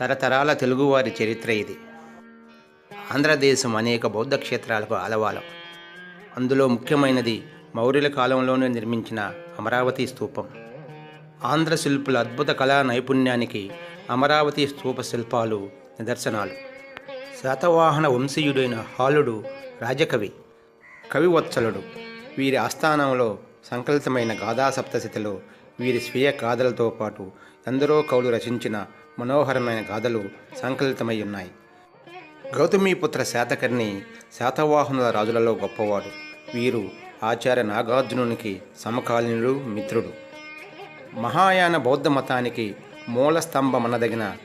తరతరాల తెలుగువారి చరిత్ర ఇది. ఆంధ్రదేశం అనేక బౌద్ధ క్షేత్రాలకు ఆలవాలం. అందులో ముఖ్యమైనది మౌర్యుల కాలంలోనే నిర్మించిన అమరావతి స్తూపం ఆంధ్ర శిల్పుల అద్భుత కళా నైపుణ్యానికి అమరావతి స్తూప శిల్పాలు నిదర్శనాలు. శాతవాహన వంశీయుడైన హాలుడు రాజకవి కవివత్సలుడు. వీరి ఆస్థానంలో సంకలితమైన గాథా సప్తశతిలో వీరి స్వీయ గాథలతో పాటు ఎందరో కవులు రచించిన మనోహరమైన గాథలు సంకలితమై ఉన్నాయి. గౌతమీపుత్ర శాతకర్ణి శాతవాహనుల రాజులలో గొప్పవాడు. వీరు ఆచార్య నాగార్జునునికి సమకాలీనుడు మిత్రుడు. మహాయాన బౌద్ధ మతానికి మూల స్తంభమనదగిన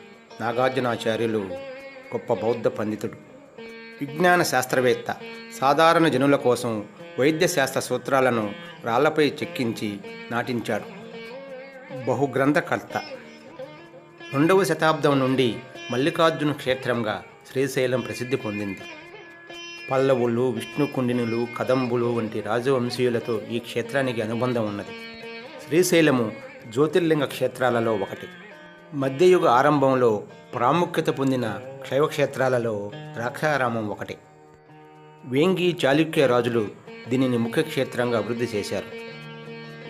నాగార్జునాచార్యులు గొప్ప బౌద్ధ పండితుడు. విజ్ఞాన శాస్త్రవేత్త సాధారణ జనుల కోసం వైద్యశాస్త్ర సూత్రాలను రాళ్ళపై చెక్కించి నాటించాడు. బహుగ్రంథకర్త రెండవ శతాబ్దం నుండి మల్లికార్జున క్షేత్రంగా శ్రీశైలం ప్రసిద్ధి పొందింది. పల్లవులు విష్ణుకుండినులు కదంబులు వంటి రాజవంశీయులతో ఈ క్షేత్రానికి అనుబంధం ఉన్నది. శ్రీశైలము జ్యోతిర్లింగ క్షేత్రాలలో ఒకటి. మధ్యయుగ ఆరంభంలో ప్రాముఖ్యత పొందిన శైవక్షేత్రాలలో ద్రాక్షారామం ఒకటి. వేంగి చాళుక్య రాజులు దీనిని ముఖ్య క్షేత్రంగా అభివృద్ధి చేశారు.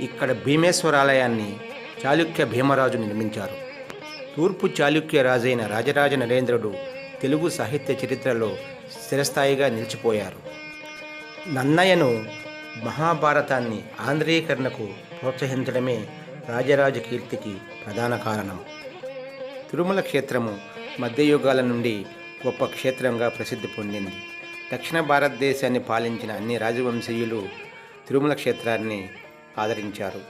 ఇక్కడ భీమేశ్వరాలయాన్ని చాళుక్య భీమరాజు నిర్మించారు. తూర్పు చాళుక్య రాజైన రాజరాజ నరేంద్రుడు తెలుగు సాహిత్య చరిత్రలో స్థిరస్థాయిగా నిలిచిపోయారు. నన్నయ్యను మహాభారతాన్ని ఆంధ్రీకరణకు ప్రోత్సహించడమే రాజరాజ కీర్తికి ప్రధాన కారణం. తిరుమల క్షేత్రము మధ్యయుగాల నుండి గొప్ప క్షేత్రంగా ప్రసిద్ధి పొందింది. దక్షిణ భారతదేశాన్ని పాలించిన అన్ని రాజవంశీయులు తిరుమల క్షేత్రాన్ని ఆదరించారు.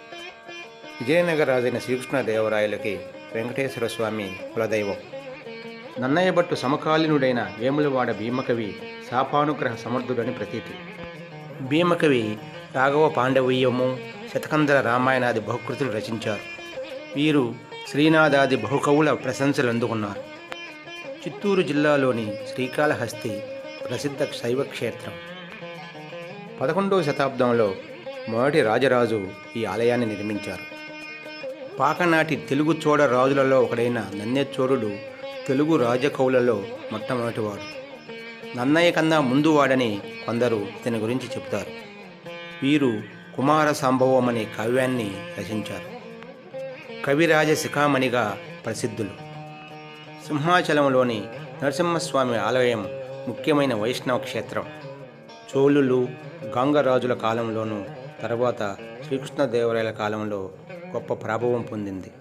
విజయనగర రాజైన శ్రీకృష్ణదేవరాయలకి వెంకటేశ్వర స్వామి కులదైవం. నన్నయ్య భట్టు సమకాలీనుడైన వేములవాడ భీమకవి శాపానుగ్రహ సమర్థుడని ప్రతీతి. భీమకవి రాఘవ పాండవీయము శతకంధర రామాయణాది బహుకృతులు రచించారు. వీరు శ్రీనాథాది బహుకవుల ప్రశంసలు అందుకున్నారు చిత్తూరు జిల్లాలోని శ్రీకాళహస్తి ప్రసిద్ధ శైవ క్షేత్రం. పదకొండవ శతాబ్దంలో మొదటి రాజరాజు ఈ ఆలయాన్ని నిర్మించారు. పాకనాటి తెలుగు చోడ రాజులలో ఒకడైన నన్నెచోడుడు తెలుగు రాజకవులలో మొట్టమొదటివాడు. నన్నయ్య కన్నా ముందు వాడని కొందరు ఇతని గురించి చెబుతారు. వీరు కుమార సంభవం అనే కావ్యాన్ని రచించారు. కవిరాజ శిఖామణిగా ప్రసిద్ధులు. సింహాచలంలోని నరసింహస్వామి ఆలయం ముఖ్యమైన వైష్ణవ క్షేత్రం. చోళులు గంగరాజుల కాలంలోనూ తర్వాత శ్రీకృష్ణదేవరాయల కాలంలో గొప్ప ప్రభావం పొందింది.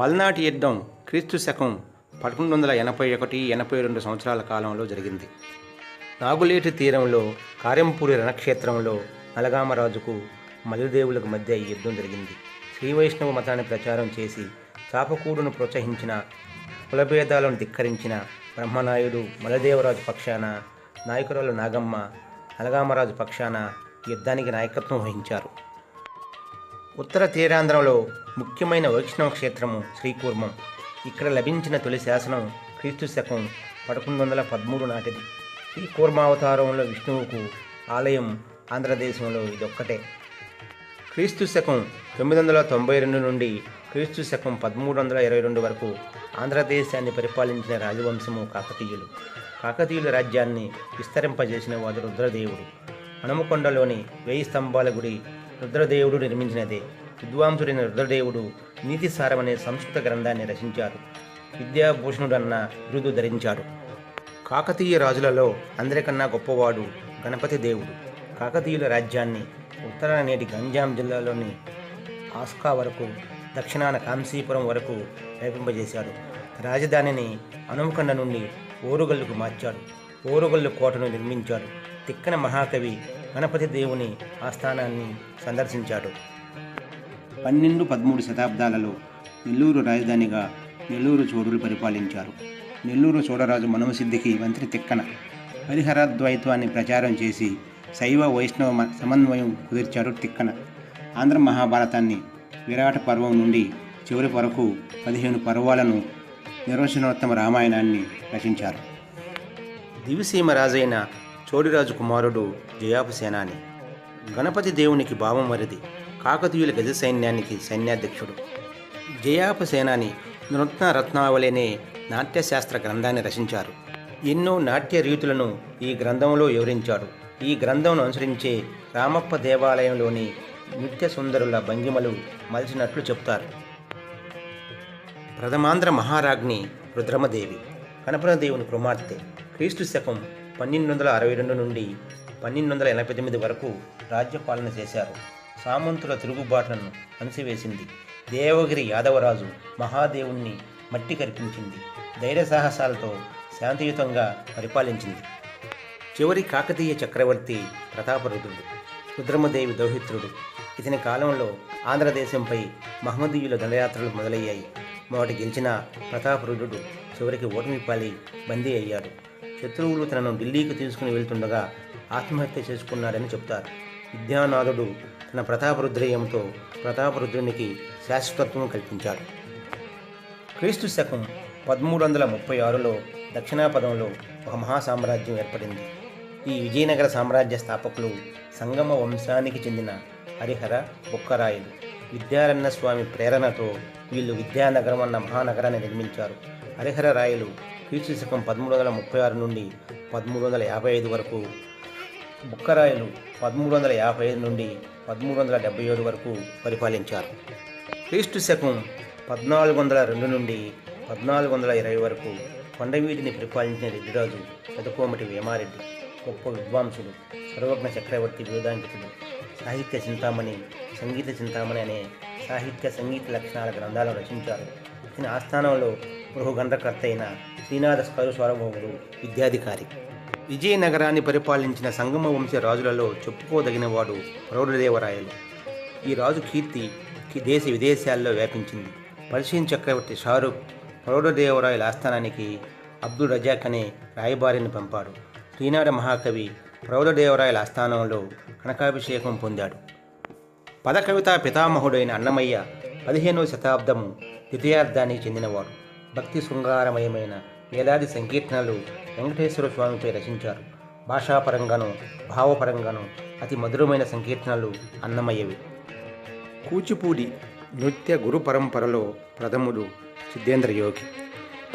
పల్నాటి యుద్ధం క్రీస్తు శకం పదకొండు వందల ఎనభై ఒకటి ఎనభై రెండు సంవత్సరాల కాలంలో జరిగింది. నాగులేటి తీరంలో కార్యంపూరి రణక్షేత్రంలో నలగామరాజుకు మల్లిదేవులకు మధ్య ఈ యుద్ధం జరిగింది. శ్రీ వైష్ణవ మతాన్ని ప్రచారం చేసి చాపకూడును ప్రోత్సహించిన కులభేదాలను ధిక్కరించిన బ్రహ్మనాయుడు మలదేవరాజు పక్షాన నాయకురాలు నాగమ్మ నలగామరాజు పక్షాన యుద్ధానికి నాయకత్వం వహించారు. ఉత్తర తీరాంధ్రంలో ముఖ్యమైన వైష్ణవ క్షేత్రము శ్రీకూర్మం. ఇక్కడ లభించిన తొలి శాసనం క్రీస్తు శకం పదకొండు వందల పదమూడు నాటిది. శ్రీ కూర్మావతారంలో విష్ణువుకు ఆలయం ఆంధ్రదేశంలో ఇదొక్కటే. క్రీస్తు శకం తొమ్మిది వందల తొంభై రెండు నుండి క్రీస్తు శకం పదమూడు వందల ఇరవై రెండు వరకు ఆంధ్రదేశాన్ని పరిపాలించిన రాజవంశము కాకతీయులు. కాకతీయుల రాజ్యాన్ని విస్తరింపజేసిన వాడు రుద్రదేవుడు. హనుమకొండలోని వెయ్యి స్తంభాల గుడి రుద్రదేవుడు నిర్మించినదే. విద్వాంసుడైన రుద్రదేవుడు నీతిసారం అనే సంస్కృత గ్రంథాన్ని రచించారు. విద్యాభూషణుడన్న బిరుదు ధరించాడు. కాకతీయ రాజులలో అందరికన్నా గొప్పవాడు గణపతి దేవుడు. కాకతీయుల రాజ్యాన్ని ఉత్తరాన నేటి గంజాం జిల్లాలోని ఆస్కా వరకు దక్షిణాన కాంసీపురం వరకు వ్యాపింపజేశాడు రాజధానిని అనుమకొండ నుండి ఓరుగల్లుకు మార్చాడు. ఓరుగల్లు కోటను నిర్మించాడు. తిక్కన మహాకవి గణపతి దేవుని ఆస్థానాన్ని సందర్శించాడు. పన్నెండు పదమూడు శతాబ్దాలలో నెల్లూరు రాజధానిగా నెల్లూరు చోడులు పరిపాలించారు. నెల్లూరు చోడరాజు మనమసిద్ధికి మంత్రి తిక్కన హరిహరద్వైత్వాన్ని ప్రచారం చేసి శైవ వైష్ణవ సమన్వయం కుదిర్చాడు తిక్కన. ఆంధ్ర మహాభారతాన్ని విరాట పర్వం నుండి చివరి వరకు పదిహేను పర్వాలను నిర్వచనోత్తమ రామాయణాన్ని రచించారు. దివిసీమ రాజైన చోడిరాజు కుమారుడు జయాపు సేనాని. గణపతి దేవునికి భావం మరిది కాకతీయుల గజ సైన్యానికి సైన్యాధ్యక్షుడు. జయాపసేనాని నృత్న రత్నావళి అనే నాట్యశాస్త్ర గ్రంథాన్ని రచించారు. ఎన్నో నాట్య రీతులను ఈ గ్రంథంలో వివరించాడు. ఈ గ్రంథంను అనుసరించే రామప్ప దేవాలయంలోని నృత్య సుందరుల భంగిమలు మలిచినట్లు చెప్తారు. ప్రథమాంధ్ర మహారాజ్ని రుద్రమదేవి. కనపరదేవుని కుమార్తె. క్రీస్తు శకం పన్నెండు వందల అరవై రెండు నుండి పన్నెండు వందల ఎనభై తొమ్మిది వరకు రాజ్యపాలన చేశారు. సామంతుల తిరుగుబాట్లను అణిసివేసింది. దేవగిరి యాదవరాజు మహాదేవుణ్ణి మట్టి కరిపించింది. ధైర్య సాహసాలతో శాంతియుతంగా పరిపాలించింది. చివరి కాకతీయ చక్రవర్తి ప్రతాపరుద్రుడు రుద్రమదేవి దౌహిత్రుడు. ఇతని కాలంలో ఆంధ్రదేశంపై మహమ్మదీయుల దండయాత్రలు మొదలయ్యాయి. మొదటి గెలిచిన ప్రతాపరుద్రుడు చివరికి ఓటమి పాలి బందీ అయ్యాడు. శత్రువులు తనను ఢిల్లీకి తీసుకుని వెళ్తుండగా ఆత్మహత్య చేసుకున్నాడని చెప్తారు. విద్యానాథుడు తన ప్రతాపరుద్రయంతో ప్రతాపరుద్రునికి శాశ్వతత్వం కల్పించాడు. క్రీస్తు శకం పదమూడు వందల ముప్పై ఆరులో దక్షిణాపదంలో ఒక మహాసామ్రాజ్యం ఏర్పడింది. ఈ విజయనగర సామ్రాజ్య స్థాపకులు సంగమ వంశానికి చెందిన హరిహర బొక్కరాయలు విద్యారణ్య స్వామి ప్రేరణతో వీళ్ళు విద్యానగరం అన్న మహానగరాన్ని నిర్మించారు. హరిహర రాయలు క్రీస్తు శకం పదమూడు వందల ముప్పై ఆరు నుండి పదమూడు వందల యాభై ఐదు వరకు బుక్కరాయలు పదమూడు వందల యాభై ఐదు నుండి పదమూడు వందల డెబ్బై ఏడు వరకు పరిపాలించారు. క్రీస్తు శకం పద్నాలుగు వందల రెండు నుండి పద్నాలుగు వందల ఇరవై వరకు కొండవీటిని పరిపాలించిన రెడ్డిరాజు పెదకోమటి వేమారెడ్డి గొప్ప విద్వాంసుడు సర్వజ్ఞ చక్రవర్తి వేదాంకితుడు సాహిత్య చింతామణి సంగీత చింతామణి అనే సాహిత్య సంగీత లక్షణాల గ్రంథాలను రచించారు. ఈయన ఆస్థానంలో గృహగంధకర్త అయిన శ్రీనాథ స్వరభౌముడు విద్యాధికారి. విజయనగరాన్ని పరిపాలించిన సంగమ వంశ రాజులలో చెప్పుకోదగినవాడు ప్రౌఢదేవరాయలు. ఈ రాజు కీర్తి దేశ విదేశాల్లో వ్యాపించింది. పర్షియన్ చక్రవర్తి షారుఖ్ ప్రౌఢదేవరాయల ఆస్థానానికి అబ్దుల్ రజాక్ అనే రాయబారిని పంపాడు. శ్రీనాథ మహాకవి ప్రౌఢదేవరాయల ఆస్థానంలో కనకాభిషేకం పొందాడు. పదకవిత పితామహుడైన అన్నమయ్య పదిహేనవ శతాబ్దము ద్వితీయార్థానికి చెందినవాడు. భక్తి శృంగారమయమైన వేలాది సంకీర్తనలు వెంకటేశ్వర స్వామిపై రచించారు. భాషాపరంగాను భావపరంగాను అతి మధురమైన సంకీర్తనలు అన్నమయ్యవి. కూచిపూడి నృత్య గురు పరంపరలో ప్రథముడు సిద్ధేంద్ర యోగి.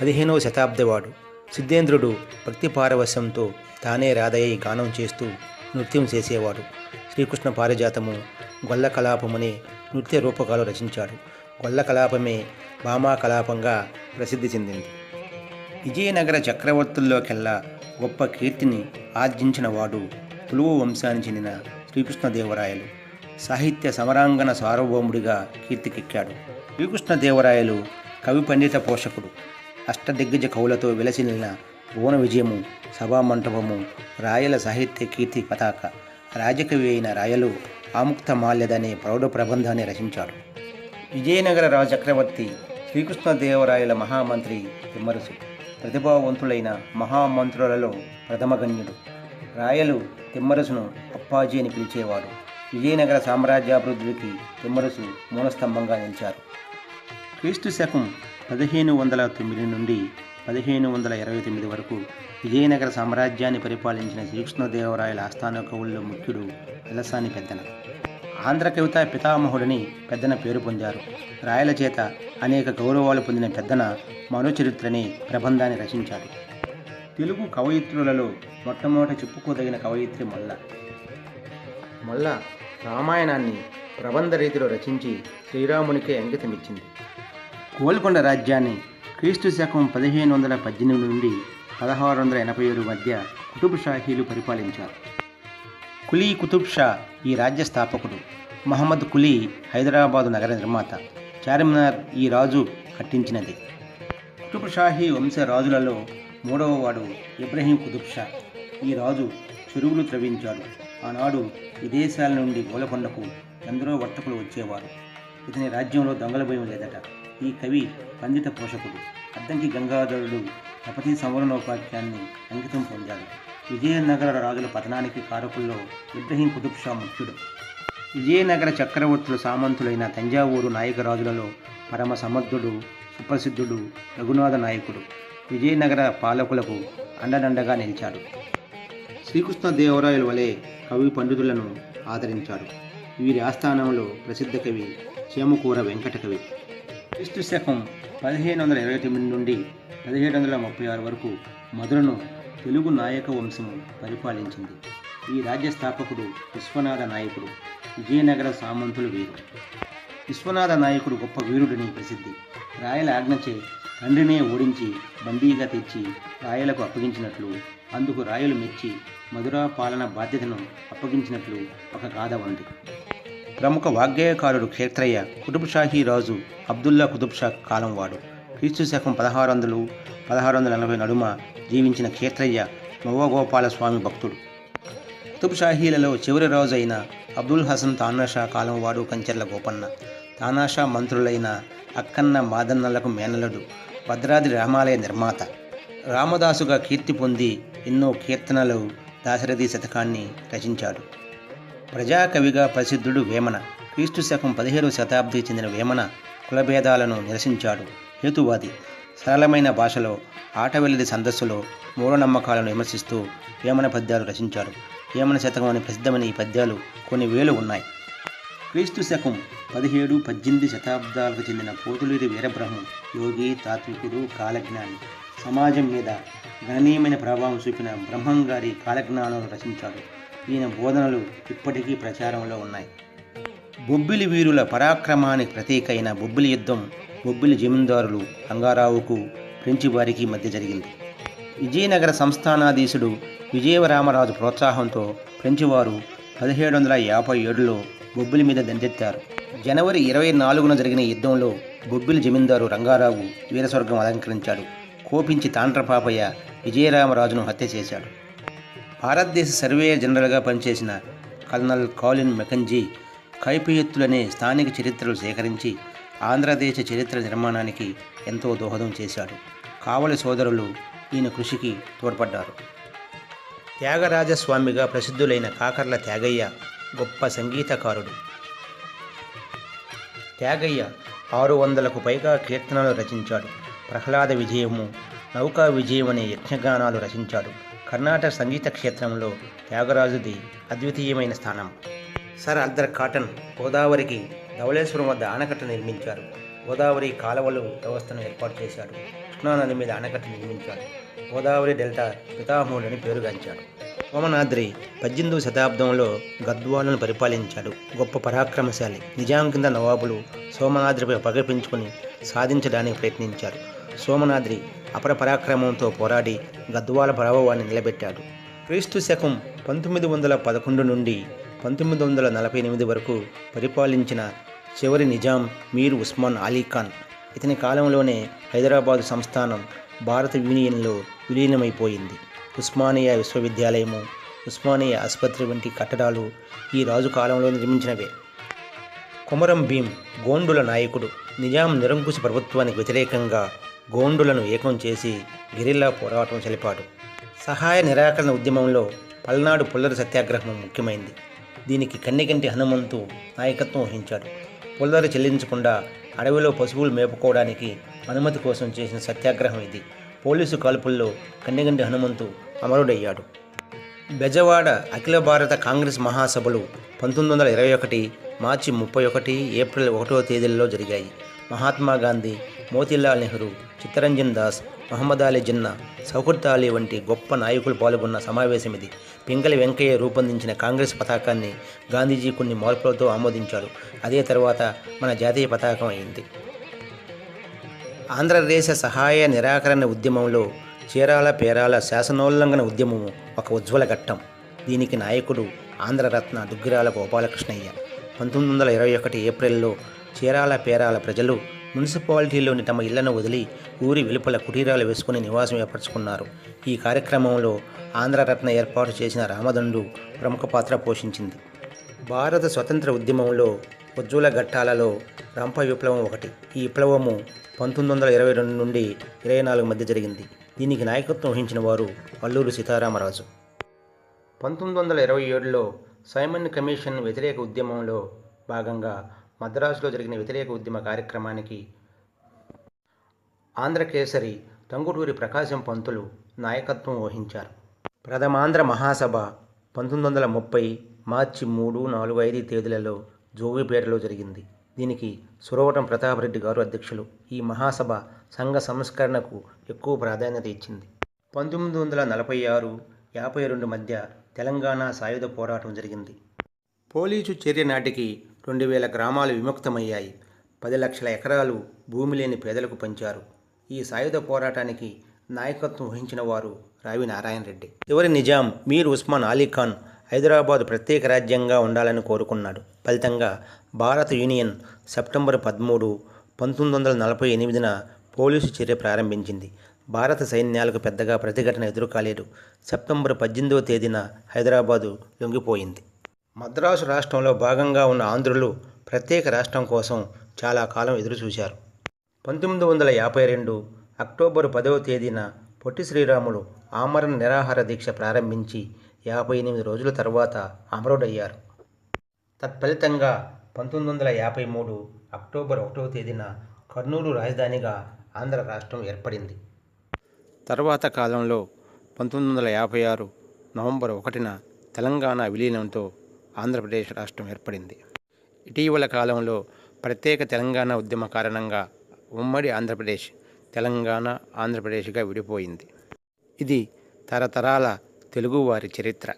పదిహేనవ శతాబ్దవాడు సిద్ధేంద్రుడు భక్తి పారవశ్యంతో తానే రాధయ్య గానం చేస్తూ నృత్యం చేసేవాడు. శ్రీకృష్ణ పారిజాతము గొల్ల కలాపమనే నృత్య రూపకాలు రచించాడు. గొల్ల కలాపమే భామా కలాపంగా ప్రసిద్ధి చెందింది. విజయనగర చక్రవర్తుల్లోకెల్లా గొప్ప కీర్తిని ఆర్జించిన వాడు తులువు వంశానికి చెందిన శ్రీకృష్ణదేవరాయలు. సాహిత్య సమరాంగణ సార్వభౌముడిగా కీర్తికెక్కాడు. శ్రీకృష్ణదేవరాయలు కవి పండిత పోషకుడు. అష్టదిగ్గజ కవులతో విలసిల్లిన భువన విజయము సభామంటపము రాయల సాహిత్య కీర్తి పతాక రాజకవి అయిన రాయలు ఆముక్త మాల్యదనే ప్రౌఢ ప్రబంధాన్ని రచించాడు. విజయనగర రాజ చక్రవర్తి శ్రీకృష్ణదేవరాయల మహామంత్రి తిమ్మరుసు. ప్రతిభావంతులైన మహామంత్రులలో ప్రథమగణ్యుడు రాయలు తిమ్మరసును అప్పాజీ అని పిలిచేవాడు విజయనగర సామ్రాజ్యాభివృద్ధికి తిమ్మరసు మూలస్తంభంగా నిలిచారు. క్రీస్తు శకం పదిహేను వందల తొమ్మిది నుండి పదిహేను వందల ఇరవై తొమ్మిది వరకు విజయనగర సామ్రాజ్యాన్ని పరిపాలించిన శ్రీకృష్ణదేవరాయల ఆస్థాన కవుల్లో ముఖ్యుడు వెలసాని పెద్దన. ఆంధ్ర కవిత పితామహుడని పెద్దన పేరు పొందారు. రాయల చేత అనేక గౌరవాలు పొందిన పెద్దన మనుచరిత్రని ప్రబంధాన్ని రచించాడు. తెలుగు కవయిత్రులలో మొట్టమొదట చెప్పుకోదగిన కవయిత్రి మొల్ల. మొల్ల రామాయణాన్ని ప్రబంధ రీతిలో రచించి శ్రీరామునికే అంకితమిచ్చింది. గోల్కొండ రాజ్యాన్ని క్రీస్తు శకం పదిహేను వందల పద్దెనిమిది నుండి పదహారు వందల ఎనభై ఏడు మధ్య కుతుబ్ షాహీలు పరిపాలించారు. కులీ కుతుబ్ షా ఈ రాజ్య స్థాపకుడు మహమ్మద్ కులీ హైదరాబాదు నగర నిర్మాత. చార్మినార్ ఈ రాజు కట్టించినది. కుతుబ్ షాహీ వంశ రాజులలో మూడవ వాడు ఇబ్రహీం కుతుబ్ షా ఈ రాజు చెరువులు త్రవించాడు. ఆనాడు విదేశాల నుండి గోలకొండకు ఎందరో వర్తకులు వచ్చేవారు. ఇతని రాజ్యంలో దొంగల భయం లేదట. ఈ కవి పండిత పోషకుడు. అద్దంకి గంగాధరుడు కపతి సంవరణోపాఖ్యాన్ని అంకితం పొందాడు. విజయనగర రాజుల పతనానికి కారకుల్లో ఇబ్రహీం కుతుబ్ షా ముఖ్యుడు. విజయనగర చక్రవర్తులు సామంతులైన తంజావూరు నాయక రాజులలో పరమ సమర్థుడు సుప్రసిద్ధుడు రఘునాథ నాయకుడు. విజయనగర పాలకులకు అండదండగా నిలిచాడు. శ్రీకృష్ణదేవరాయల వలె కవి పండితులను ఆదరించాడు. వీరి ఆస్థానంలో ప్రసిద్ధ కవి చేమకూర వెంకట కవి క్రీస్తు శకం పదిహేను వందల ఇరవై తొమ్మిది నుండి పదిహేడు వందల ముప్పై ఆరు వరకు మధురను తెలుగు నాయక వంశము పరిపాలించింది. ఈ రాజ్య స్థాపకుడు విశ్వనాథ నాయకుడు విజయనగర సామంతులు వీరు. విశ్వనాథ నాయకుడు గొప్ప వీరుడిని ప్రసిద్ధి. రాయల ఆజ్ఞచే తండ్రినే ఓడించి బందీగా తెచ్చి రాయలకు అప్పగించినట్లు అందుకు రాయలు మెచ్చి మధురా పాలన బాధ్యతను అప్పగించినట్లు ఒక గాథ ఉంది. ప్రముఖ వాగ్గేయకారుడు క్షేత్రయ్య కుతుబ్షాహీ రాజు అబ్దుల్లా కుతుబ్షా కాలం వాడు. క్రీస్తు శకం పదహారు వందలు పదహారు వందల నలభై నడుమ జీవించిన క్షేత్రయ్య నవగోపాల స్వామి భక్తుడు. కుతుబ్షాహీలలో చివరి రోజు అయిన అబ్దుల్ హసన్ తానాషా కాలం వాడు కంచెర్ల గోపన్న. తానాషా మంత్రులైన అక్కన్న మాదన్నలకు మేనలుడు భద్రాద్రి రామాలయ నిర్మాత. రామదాసుగా కీర్తి పొంది ఎన్నో కీర్తనలు దాశరథి శతకాన్ని రచించాడు. ప్రజాకవిగా ప్రసిద్ధుడు వేమన. క్రీస్తు శకం పదిహేడవ శతాబ్ది చెందిన వేమన కులభేదాలను నిరసించాడు. హేతువాది. సరళమైన భాషలో ఆటవెల్లిది సందస్సులో మూఢనమ్మకాలను విమర్శిస్తూ వేమన పద్యాలు రచించారు. వేమన శతకం అనే ప్రసిద్ధమైన ఈ పద్యాలు కొన్ని వేలు ఉన్నాయి. క్రీస్తు శకం పదిహేడు పద్దెనిమిది శతాబ్దాలకు చెందిన పోతులూరి వీరబ్రహ్మం యోగి తాత్వికుడు కాలజ్ఞాని. సమాజం మీద గణనీయమైన ప్రభావం చూపిన బ్రహ్మం గారి కాలజ్ఞానాలను రచించాడు ఈయన బోధనలు ఇప్పటికీ ప్రచారంలో ఉన్నాయి. బొబ్బిలి వీరుల పరాక్రమానికి ప్రతీక అయిన బొబ్బిలి యుద్ధం బొబ్బిలి జమీందారులు రంగారావుకు ఫ్రెంచి వారికి మధ్య జరిగింది. విజయనగర సంస్థానాధీశుడు విజయరామరాజు ప్రోత్సాహంతో ఫ్రెంచి వారు పదిహేడు వందల యాభై ఏడులో బొబ్బిలి మీద దండెత్తారు. జనవరి ఇరవై నాలుగున జరిగిన యుద్ధంలో బొబ్బిలి జమీందారు రంగారావు వీరస్వర్గం అలంకరించాడు. కోపించి తాండ్రపాపయ్య విజయరామరాజును హత్య చేశాడు. భారతదేశ సర్వేయర్ జనరల్గా పనిచేసిన కల్నల్ కాలిన్ మెకంజీ కైపియత్తులనే స్థానిక చరిత్రలు సేకరించి ఆంధ్రదేశ చరిత్ర నిర్మాణానికి ఎంతో దోహదం చేశాడు. కావలి సోదరులు ఈయన కృషికి తోడ్పడ్డారు. త్యాగరాజస్వామిగా ప్రసిద్ధులైన కాకర్ల త్యాగయ్య గొప్ప సంగీతకారుడు. త్యాగయ్య ఆరు వందలకు పైగా కీర్తనలు రచించాడు. ప్రహ్లాద విజయము నౌకా విజయం అనే యక్షగానాలు రచించాడు. కర్ణాటక సంగీత క్షేత్రంలో త్యాగరాజుది అద్వితీయమైన స్థానం. సర్ అర్దర్ కాటన్ గోదావరికి ధవళేశ్వరం వద్ద ఆనకట్ట నిర్మించారు. గోదావరి కాలువలు వ్యవస్థను ఏర్పాటు చేశారు. కృష్ణానది మీద ఆనకట్ట నిర్మించారు. గోదావరి డెల్టా పితామహులని పేరుగాంచాడు సోమనాద్రి పద్దెనిమిదవ శతాబ్దంలో గద్వాలను పరిపాలించాడు. గొప్ప పరాక్రమశాలి నిజాం కింద నవాబులు సోమనాద్రిపై పగ పెంచుకుని సాధించడానికి ప్రయత్నించారు. సోమనాద్రి అపర పరాక్రమంతో పోరాడి గద్వాల ప్రభావాన్ని నిలబెట్టాడు. క్రీస్తు శకం పంతొమ్మిది వందల పదకొండు నుండి పంతొమ్మిది వందల నలభై ఎనిమిది వరకు పరిపాలించిన చివరి నిజాం మీర్ ఉస్మాన్ అలీ ఖాన్. ఇతని కాలంలోనే హైదరాబాదు సంస్థానం భారత యూనియన్లో విలీనమైపోయింది. ఉస్మానియా విశ్వవిద్యాలయము ఉస్మానియా ఆసుపత్రి వంటి కట్టడాలు ఈ రాజు కాలంలో నిర్మించినవే. కుమరం భీం గోండుల నాయకుడు నిజాం నిరంకుశ ప్రభుత్వానికి వ్యతిరేకంగా గోండులను ఏకం చేసి గెరిల్లా పోరాటం చెలిపాడు సహాయ నిరాకరణ ఉద్యమంలో పల్నాడు పుల్లర సత్యాగ్రహం ముఖ్యమైంది. దీనికి కన్నెగంటి హనుమంతు నాయకత్వం వహించాడు. పుల్లర చెల్లించకుండా అడవిలో పశువులు మేపుకోవడానికి అనుమతి కోసం చేసిన సత్యాగ్రహం ఇది. పోలీసు కాల్పుల్లో కన్నెగంటి హనుమంతు అమరుడయ్యాడు. బెజవాడ అఖిల భారత కాంగ్రెస్ మహాసభలు పంతొమ్మిది వందల ఇరవై ఒకటి మార్చి ముప్పై ఒకటి ఏప్రిల్ ఒకటో తేదీలలో జరిగాయి. మహాత్మా గాంధీ మోతీలాల్ నెహ్రూ చిత్తరంజన్ దాస్ మహమ్మద్ అలీ జిన్నా సౌకత్ అలీ వంటి గొప్ప నాయకులు పాల్గొన్న సమావేశం ఇది పింగళి వెంకయ్య రూపొందించిన కాంగ్రెస్ పతాకాన్ని గాంధీజీ కొన్ని మార్పులతో ఆమోదించాడు అదే తర్వాత మన జాతీయ పతాకం అయింది. ఆంధ్రదేశ సహాయ నిరాకరణ ఉద్యమంలో చీరాల పేరాల శాసనోల్లంఘన ఉద్యమము ఒక ఉజ్వల ఘట్టం. దీనికి నాయకుడు ఆంధ్రరత్న దుగ్గిరాల గోపాలకృష్ణయ్య. పంతొమ్మిది వందల ఇరవై ఒకటి ఏప్రిల్లో చీరాల పేరాల ప్రజలు మున్సిపాలిటీలోని తమ ఇళ్ళను వదిలి ఊరి వెలుపల కుటీరాలు వేసుకుని నివాసం ఏర్పరచుకున్నారు. ఈ కార్యక్రమంలో ఆంధ్రరత్న ఏర్పాటు చేసిన రామదండు ప్రముఖ పాత్ర పోషించింది. భారత స్వతంత్ర ఉద్యమంలో ఉజ్వల ఘట్టాలలో రంప విప్లవం ఒకటి. ఈ విప్లవము పంతొమ్మిది వందల ఇరవై రెండు నుండి ఇరవై నాలుగు మధ్య జరిగింది. దీనికి నాయకత్వం వహించిన వారు అల్లూరు సీతారామరాజు. పంతొమ్మిది వందల ఇరవై ఏడులో సైమన్ కమిషన్ వ్యతిరేక ఉద్యమంలో భాగంగా మద్రాసులో జరిగిన వ్యతిరేక ఉద్యమ కార్యక్రమానికి ఆంధ్రకేసరి టంగుటూరి ప్రకాశం పంతులు నాయకత్వం వహించారు. ప్రథమాంధ్ర మహాసభ పంతొమ్మిది వందల ముప్పై మార్చి మూడు నాలుగు ఐదు తేదీలలో జోగిపేటలో జరిగింది. దీనికి సురవటం ప్రతాపరెడ్డి గారు అధ్యక్షులు. ఈ మహాసభ సంఘ సంస్కరణకు ఎక్కువ ప్రాధాన్యత ఇచ్చింది. పంతొమ్మిది వందల నలభై ఆరు యాభై రెండు మధ్య తెలంగాణ సాయుధ పోరాటం జరిగింది. పోలీసు చర్య నాటికి రెండు వేల గ్రామాలు విముక్తమయ్యాయి. పది లక్షల ఎకరాలు భూమి లేని పేదలకు పంచారు. ఈ సాయుధ పోరాటానికి నాయకత్వం వహించిన వారు రావి నారాయణ రెడ్డి. చివరి నిజాం మీర్ ఉస్మాన్ అలీ ఖాన్ హైదరాబాద్ ప్రత్యేక రాజ్యంగా ఉండాలని కోరుకున్నాడు. ఫలితంగా భారత యూనియన్ సెప్టెంబర్ పదమూడు పంతొమ్మిది వందల నలభై ఎనిమిదిన పోలీసు చర్య ప్రారంభించింది. భారత సైన్యాలకు పెద్దగా ప్రతిఘటన ఎదురుకాలేదు. సెప్టెంబర్ పద్దెనిమిదవ తేదీన హైదరాబాదు లొంగిపోయింది. మద్రాసు రాష్ట్రంలో భాగంగా ఉన్న ఆంధ్రులు ప్రత్యేక రాష్ట్రం కోసం చాలా కాలం ఎదురుచూశారు. పంతొమ్మిది వందల యాభై రెండు అక్టోబర్ పదవ తేదీన పొట్టి శ్రీరాములు ఆమరణ నిరాహార దీక్ష ప్రారంభించి యాభై ఎనిమిది రోజుల తర్వాత అమరుడయ్యారు. తత్ఫలితంగా పంతొమ్మిది వందల యాభై మూడు అక్టోబర్ ఒకటవ తేదీన కర్నూలు రాజధానిగా ఆంధ్ర రాష్ట్రం ఏర్పడింది. తర్వాత కాలంలో పంతొమ్మిది వందల యాభై ఆరు నవంబర్ ఒకటిన తెలంగాణ విలీనంతో ఆంధ్రప్రదేశ్ రాష్ట్రం ఏర్పడింది. ఇటీవల కాలంలో ప్రత్యేక తెలంగాణ ఉద్యమ కారణంగా ఉమ్మడి ఆంధ్రప్రదేశ్ తెలంగాణ ఆంధ్రప్రదేశ్గా విడిపోయింది. ఇది తరతరాల తెలుగువారి చరిత్ర.